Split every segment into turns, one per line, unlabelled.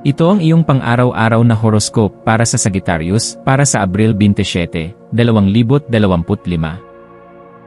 Ito ang iyong pang-araw-araw na horoscope para sa Sagittarius para sa Abril 27, 2025.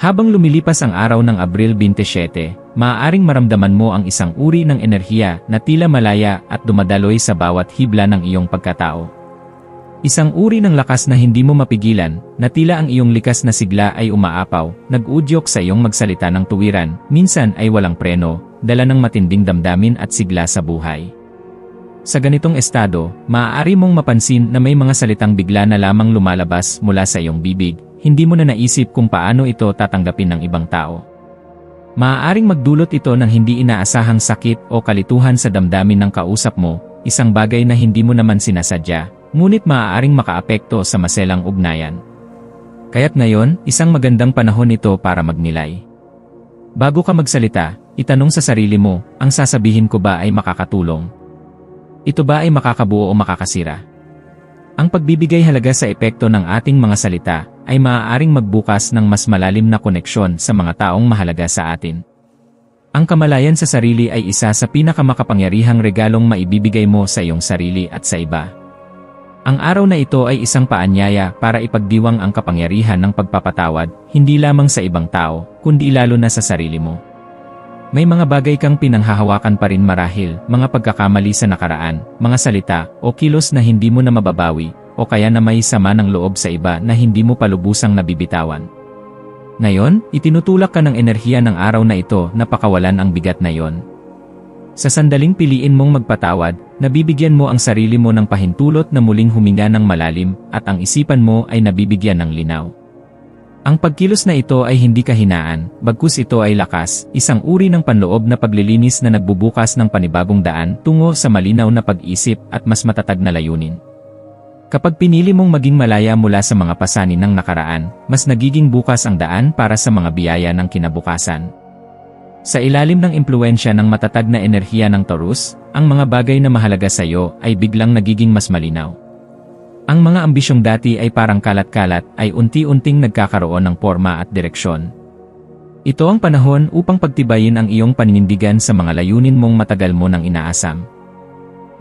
Habang lumilipas ang araw ng Abril 27, maaaring maramdaman mo ang isang uri ng enerhiya na tila malaya at dumadaloy sa bawat hibla ng iyong pagkatao. Isang uri ng lakas na hindi mo mapigilan, na tila ang iyong likas na sigla ay umaapaw, nag-udyok sa iyong magsalita ng tuwiran, minsan ay walang preno, dala ng matinding damdamin at sigla sa buhay. Sa ganitong estado, maaari mong mapansin na may mga salitang bigla na lamang lumalabas mula sa iyong bibig, hindi mo na naisip kung paano ito tatanggapin ng ibang tao. Maaaring magdulot ito ng hindi inaasahang sakit o kalituhan sa damdamin ng kausap mo, isang bagay na hindi mo naman sinasadya, ngunit maaaring makaapekto sa maselang ugnayan. Kaya't ngayon, isang magandang panahon ito para magnilay. Bago ka magsalita, itanong sa sarili mo, ang sasabihin ko ba ay makakatulong? Ito ba ay makakabuo o makakasira? Ang pagbibigay halaga sa epekto ng ating mga salita ay maaaring magbukas ng mas malalim na koneksyon sa mga taong mahalaga sa atin. Ang kamalayan sa sarili ay isa sa pinakamakapangyarihang regalong maibibigay mo sa iyong sarili at sa iba. Ang araw na ito ay isang paanyaya para ipagdiwang ang kapangyarihan ng pagpapatawad, hindi lamang sa ibang tao, kundi lalo na sa sarili mo. May mga bagay kang pinanghahawakan pa rin marahil, mga pagkakamali sa nakaraan, mga salita, o kilos na hindi mo na mababawi, o kaya na may sama ng loob sa iba na hindi mo palubusang nabibitawan. Ngayon, itinutulak ka ng enerhiya ng araw na ito na pakawalan ang bigat na yon. Sa sandaling piliin mong magpatawad, nabibigyan mo ang sarili mo ng pahintulot na muling huminga ng malalim at ang isipan mo ay nabibigyan ng linaw. Ang pagkilos na ito ay hindi kahinaan, bagkus ito ay lakas, isang uri ng panloob na paglilinis na nagbubukas ng panibagong daan tungo sa malinaw na pag-isip at mas matatag na layunin. Kapag pinili mong maging malaya mula sa mga pasanin ng nakaraan, mas nagiging bukas ang daan para sa mga biyaya ng kinabukasan. Sa ilalim ng impluensya ng matatag na enerhiya ng Taurus, ang mga bagay na mahalaga sa iyo ay biglang nagiging mas malinaw. Ang mga ambisyong dati ay parang kalat-kalat ay unti-unting nagkakaroon ng forma at direksyon. Ito ang panahon upang pagtibayin ang iyong paninindigan sa mga layunin mong matagal mo nang inaasam.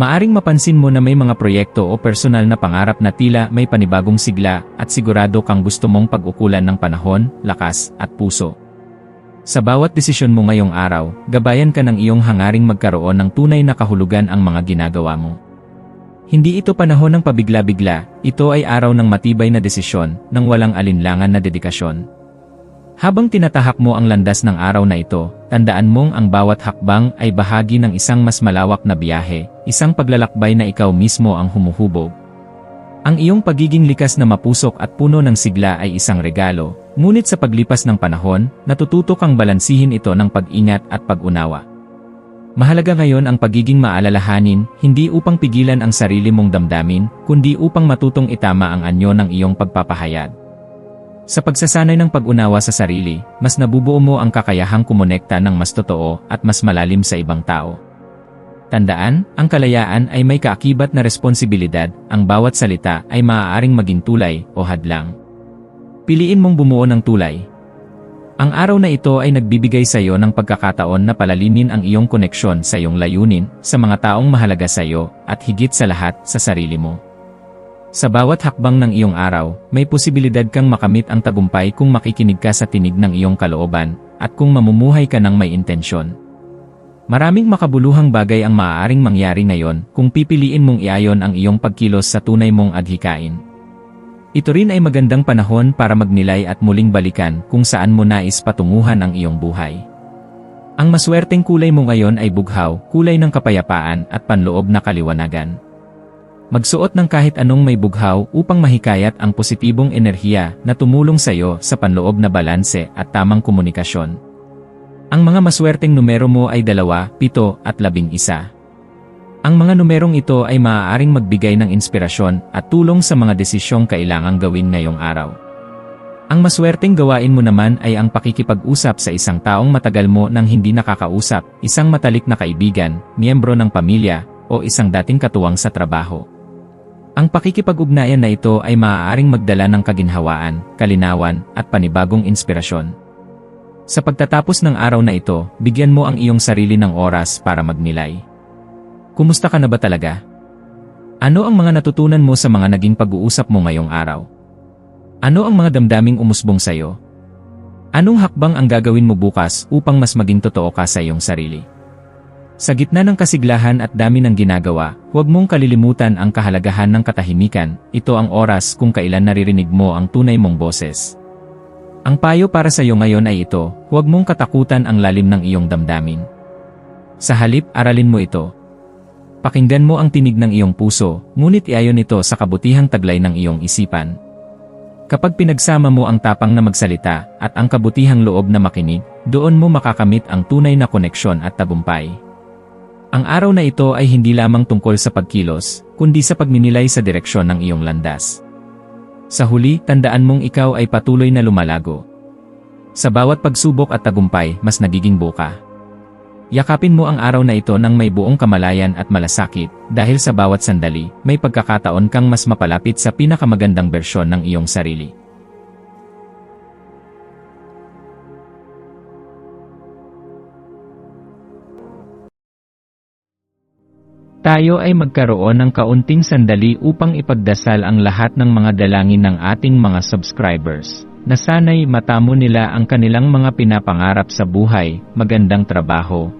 Maaring mapansin mo na may mga proyekto o personal na pangarap na tila may panibagong sigla at sigurado kang gusto mong pag-ukulan ng panahon, lakas, at puso. Sa bawat desisyon mo ngayong araw, gabayan ka ng iyong hangaring magkaroon ng tunay na kahulugan ang mga ginagawa mo. Hindi ito panahon ng pabigla-bigla, ito ay araw ng matibay na desisyon, ng walang alinlangan na dedikasyon. Habang tinatahak mo ang landas ng araw na ito, tandaan mong ang bawat hakbang ay bahagi ng isang mas malawak na biyahe, isang paglalakbay na ikaw mismo ang humuhubog. Ang iyong pagiging likas na mapusok at puno ng sigla ay isang regalo, ngunit sa paglipas ng panahon, natututo kang balansihin ito ng pag-ingat at pag-unawa. Mahalaga ngayon ang pagiging maalalahanin, hindi upang pigilan ang sarili mong damdamin, kundi upang matutong itama ang anyo ng iyong pagpapahayag. Sa pagsasanay ng pag-unawa sa sarili, mas nabubuo mo ang kakayahang kumonekta ng mas totoo at mas malalim sa ibang tao. Tandaan, ang kalayaan ay may kaakibat na responsibilidad, ang bawat salita ay maaaring maging tulay o hadlang. Piliin mong bumuo ng tulay, ang araw na ito ay nagbibigay sa iyo ng pagkakataon na palalimin ang iyong koneksyon sa iyong layunin, sa mga taong mahalaga sa iyo, at higit sa lahat, sa sarili mo. Sa bawat hakbang ng iyong araw, may posibilidad kang makamit ang tagumpay kung makikinig ka sa tinig ng iyong kalooban, at kung mamumuhay ka ng may intensyon. Maraming makabuluhang bagay ang maaaring mangyari ngayon kung pipiliin mong iayon ang iyong pagkilos sa tunay mong adhikain. Ito rin ay magandang panahon para magnilay at muling balikan kung saan mo nais patunguhan ang iyong buhay. Ang maswerteng kulay mo ngayon ay bughaw, kulay ng kapayapaan at panloob na kaliwanagan. Magsuot ng kahit anong may bughaw upang mahikayat ang positibong enerhiya na tumulong sa iyo sa panloob na balanse at tamang komunikasyon. Ang mga maswerteng numero mo ay dalawa, pito at labing isa. Ang mga numerong ito ay maaaring magbigay ng inspirasyon at tulong sa mga desisyong kailangang gawin ngayong araw. Ang maswerteng gawain mo naman ay ang pakikipag-usap sa isang taong matagal mo nang hindi nakakausap, isang matalik na kaibigan, miyembro ng pamilya, o isang dating katuwang sa trabaho. Ang pakikipag-ugnayan na ito ay maaaring magdala ng kaginhawaan, kalinawan, at panibagong inspirasyon. Sa pagtatapos ng araw na ito, bigyan mo ang iyong sarili ng oras para magnilay. Kumusta ka na ba talaga? Ano ang mga natutunan mo sa mga naging pag-uusap mo ngayong araw? Ano ang mga damdaming umusbong sa'yo? Anong hakbang ang gagawin mo bukas upang mas maging totoo ka sa iyong sarili? Sa gitna ng kasiglahan at dami ng ginagawa, huwag mong kalilimutan ang kahalagahan ng katahimikan, ito ang oras kung kailan naririnig mo ang tunay mong boses. Ang payo para sa iyo ngayon ay ito, huwag mong katakutan ang lalim ng iyong damdamin. Sa halip, aralin mo ito. Pakinggan mo ang tinig ng iyong puso, ngunit iayon ito sa kabutihang taglay ng iyong isipan. Kapag pinagsama mo ang tapang na magsalita at ang kabutihang loob na makinig, doon mo makakamit ang tunay na koneksyon at tagumpay. Ang araw na ito ay hindi lamang tungkol sa pagkilos, kundi sa pagninilay sa direksyon ng iyong landas. Sa huli, tandaan mong ikaw ay patuloy na lumalago. Sa bawat pagsubok at tagumpay, mas nagiging buka. Yakapin mo ang araw na ito ng may buong kamalayan at malasakit, dahil sa bawat sandali, may pagkakataon kang mas mapalapit sa pinakamagandang bersyon ng iyong sarili. Tayo ay magkaroon ng kaunting sandali upang ipagdasal ang lahat ng mga dalangin ng ating mga subscribers, na sana'y matamo nila ang kanilang mga pinapangarap sa buhay, magandang trabaho,